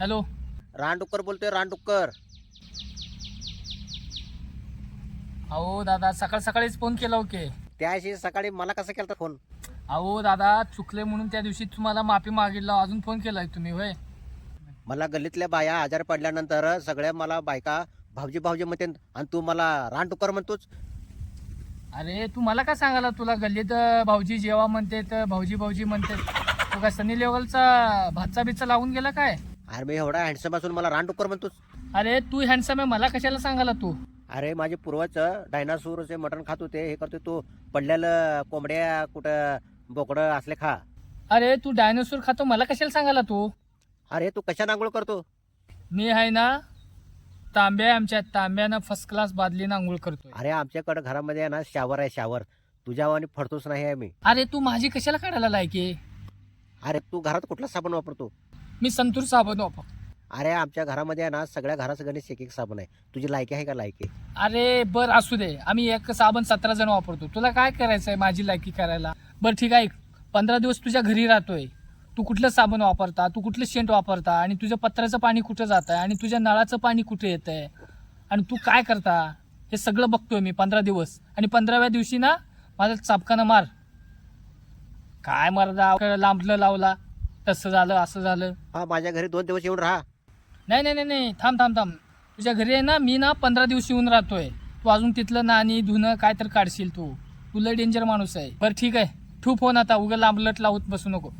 Hello. रानडुक्कर बोलतोय रानडुक्कर. अहो दादा सकाळ सकाळीच फोन केला ओके त्याशी सकाळी मला कसं केलं फोन अहो दादा चुकले म्हणून त्या दिवशी तुम्हाला माफी मागितलं अजून फोन केलाय तुम्ही होय? मला गल्लीतल्या बाया आजार पडल्यानंतर सगळ्या मला बायका भाऊजी भाऊजी म्हणते आणि तू मला रानडुक्कर म्हणतोच अरे तू मला काय सांगायला तुला गल्लीत भाऊजी जेवा म्हणते तर भाऊजी भाऊजी म्हणते तू काय सनी लेवलचा भातचा बिच्चा लावून गेला काय? अरे मी एवढा हँडसम असून मला रानडुक्कर म्हणतोच अरे तू हँडसम आहे मला कशाला सांगायला तू? अरे माझे पूर्वज डायनासोरचे मटण खात होते हे करते तू. पडलेलं कोंबड्या कुठं बोकडं असले खा. अरे तू डायनोसॉर खातो मला कशाला सांगायला तू? अरे तू कशा आंघोळ करतो? मी आहे ना तांब्या आमच्या तांब्यानं फर्स्ट क्लास बादलीनं आंघोळ करतोय. अरे आमच्याकडे घरामध्ये आहे ना शावर आहे शावर. तुझ्या आणि फडतोच नाही आहे मी. अरे तू माझी कशाला काढायला लायकी? अरे तू घरात कुठला साबण वापरतो? मी संतूर साबण वापर अरे आमच्या घरामध्ये आहे ना सगळ्या घराचं गणेश एक एक साबण आहे. तुझी लायकी आहे का लायकी? अरे बर असू दे. आम्ही एक साबण सतरा जण वापरतो. तुला काय करायचंय माझी लायकी करायला? बर ठीक आहे. पंधरा दिवस तुझ्या घरी राहतोय. तू कुठलं साबण वापरता? तू कुठलं शेंट वापरता? आणि तुझ्या पत्राचं पाणी कुठं जात आहे आणि तुझ्या नळाचं पाणी कुठे येत आहे आणि तू काय करता? हे सगळं बघतोय मी पंधरा दिवस. आणि पंधराव्या दिवशी ना माझा चापकानं मार. काय मरदा लांबलं लावला. तसं झालं असं झालं. हा माझ्या घरी दोन दिवस येऊन राहा. नाही नाही नाही नाही. थांब थांब थांब. तुझ्या घरी आहे ना मी ना पंधरा दिवस येऊन राहतोय. तू अजून तिथलं नाणी धुणं काय तर काढशील तू. तुला डेंजर माणूस आहे. बरं ठीक आहे. ठू फोन आता. उगा लांबलट लावत बसू नको.